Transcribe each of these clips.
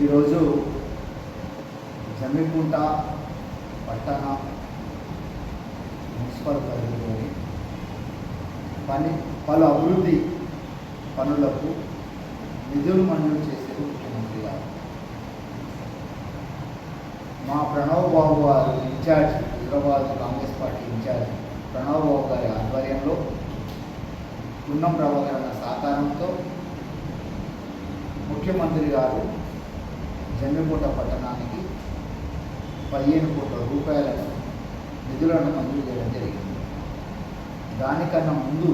ఈరోజు జమ్మికుంట పట్టణ మున్సిపల్ పరిధిలోని పని పలు అభివృద్ధి పనులకు నిధులు మంజూరు చేసే ముఖ్యమంత్రి గారు. మా ప్రణవ్ బాబు గారు ఇన్ఛార్జ్ హైదరాబాద్ కాంగ్రెస్ పార్టీ పున్నం ప్రభాకరణ సహకారంతో ముఖ్యమంత్రి గారు జమ్మికోట పట్టణానికి పదిహేను కోట్ల రూపాయలను నిధులను మంజూరు చేయడం జరిగింది. దానికన్నా ముందు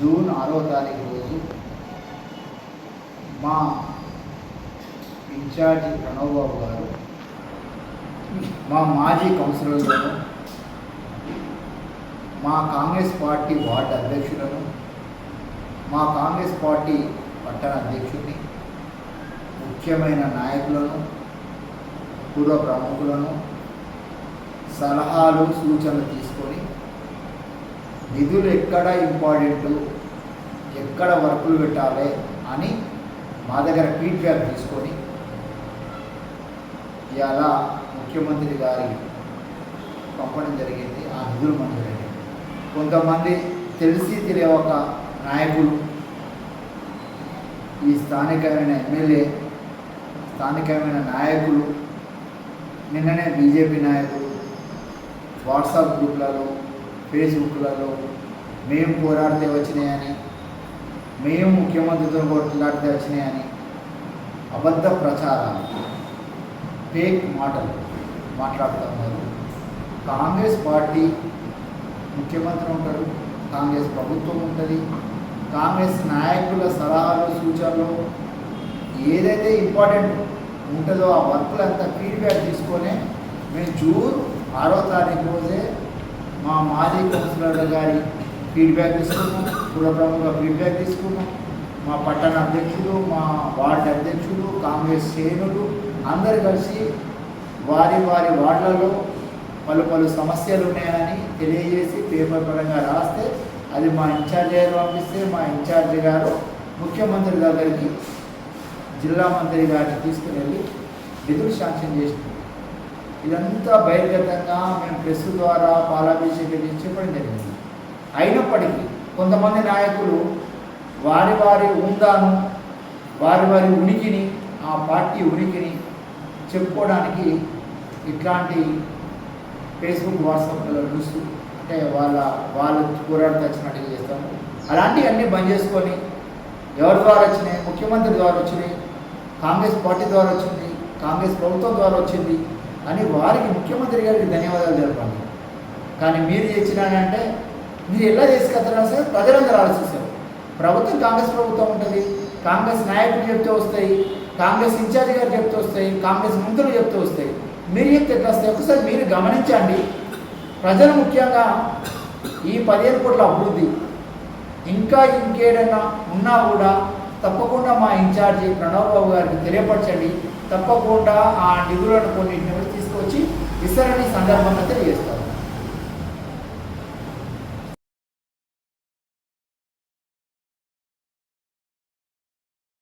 జూన్ ఆరో తారీఖు రోజు మా ఇన్ఛార్జి ప్రణవ్ బాబు గారు మా మాజీ కౌన్సిలర్లను మా కాంగ్రెస్ పార్టీ వార్డు అధ్యక్షులను మా కాంగ్రెస్ పార్టీ పట్టణ అధ్యక్షుడిని ముఖ్యమైన నాయకులను పూర్వ ప్రముఖులను సలహాలు సూచనలు తీసుకొని నిధులు ఎక్కడ ఇంపార్టెంట్ ఎక్కడ వర్కులు పెట్టాలి అని మా దగ్గర ఫీడ్బ్యాక్ తీసుకొని ఇలా ముఖ్యమంత్రి గారి పంపడం జరిగింది. ఆ నిధులు మంజూరైంది కొంతమంది తెలిసి తెలియక నాయకులు ఈ స్థానికమైన ఎమ్మెల్యే స్థానికమైన నాయకులు నిన్ననే బీజేపీ నాయకులు వాట్సాప్ గ్రూప్లలో ఫేస్బుక్లలో మేము పోరాడితే వచ్చినాయని మేము ముఖ్యమంత్రితో కొట్లాడితే వచ్చినాయని అబద్ధ ప్రచారాలు ఫేక్ మాటలు మాట్లాడుతున్నారు కాంగ్రెస్ పార్టీ ముఖ్యమంత్రి ఉంటారు కాంగ్రెస్ ప్రభుత్వం ఉంటుంది. కాంగ్రెస్ నాయకుల సలహాలు సూచనలు ఏదైతే ఇంపార్టెంట్ ఉంటుందో ఆ వర్క్లంతా ఫీడ్బ్యాక్ తీసుకొని మేము జూన్ ఆరో తారీఖు రోజే మా మాజీ కౌన్సిలర్ గారి ఫీడ్బ్యాక్ తీసుకున్నాం కుల ప్రముఖ ఫీడ్బ్యాక్ తీసుకున్నాం. మా పట్టణ అధ్యక్షులు మా వార్డు అధ్యక్షులు కాంగ్రెస్ శ్రేణులు అందరు కలిసి వారి వారి వార్డులలో పలు పలు సమస్యలు ఉన్నాయని తెలియజేసి పేపర్ పరంగా రాస్తే అది మా ఇన్ఛార్జ్ గారు పంపిస్తే మా ఇన్ఛార్జ్ గారు ముఖ్యమంత్రి దగ్గరికి జిల్లా మంత్రి గారిని తీసుకుని వెళ్ళి నిధులు శాంక్షన్ చేసింది ఇదంతా బహిర్గతంగా మేము ప్రెస్ ద్వారా పాలాభిషేకం చేసి చెప్పడం జరిగింది. అయినప్పటికీ కొంతమంది నాయకులు వారి వారి ఉందాను వారి వారి ఉనికిని ఆ పార్టీ ఉనికిని చెప్పుకోవడానికి ఇట్లాంటి ఫేస్బుక్ వాట్సాప్లలో న్యూస్ అంటే వాళ్ళ వాళ్ళ పోరాడుతూ వచ్చినట్టుగా చేస్తాము. అలాంటివన్నీ బంద్ చేసుకొని ఎవరి ద్వారా వచ్చినాయి? ముఖ్యమంత్రి ద్వారా వచ్చినాయి కాంగ్రెస్ పార్టీ ద్వారా వచ్చింది కాంగ్రెస్ ప్రభుత్వం ద్వారా వచ్చింది అని వారికి ముఖ్యమంత్రి గారికి ధన్యవాదాలు తెలపండి కానీ మీరు చేసినానంటే మీరు ఎలా చేసుకొస్తారా సార్? ప్రజలందరూ ఆలోచిస్తారు. ప్రభుత్వం కాంగ్రెస్ ప్రభుత్వం ఉంటుంది. కాంగ్రెస్ నాయకులు చెప్తే వస్తాయి. కాంగ్రెస్ ఇన్ఛార్జి గారు చెప్తూ వస్తాయి. కాంగ్రెస్ మంత్రులు చెప్తూ వస్తాయి. మీరు చెప్తే ఎట్లా వస్తాయి? ఒకసారి మీరు గమనించండి. ప్రజలు ముఖ్యంగా ఈ పదిహేను కోట్ల అభివృద్ధి. ఇంకా ఇంకేదైనా ఉన్నా కూడా తప్పకుండా మా ఇన్ఛార్జి ప్రణవ్ బాబు గారికి తెలియపరచండి. తప్పకుండా ఆ నిధులను కొన్ని తీసుకొచ్చి ఇస్తారని సందర్భంగా తెలియజేస్తారు.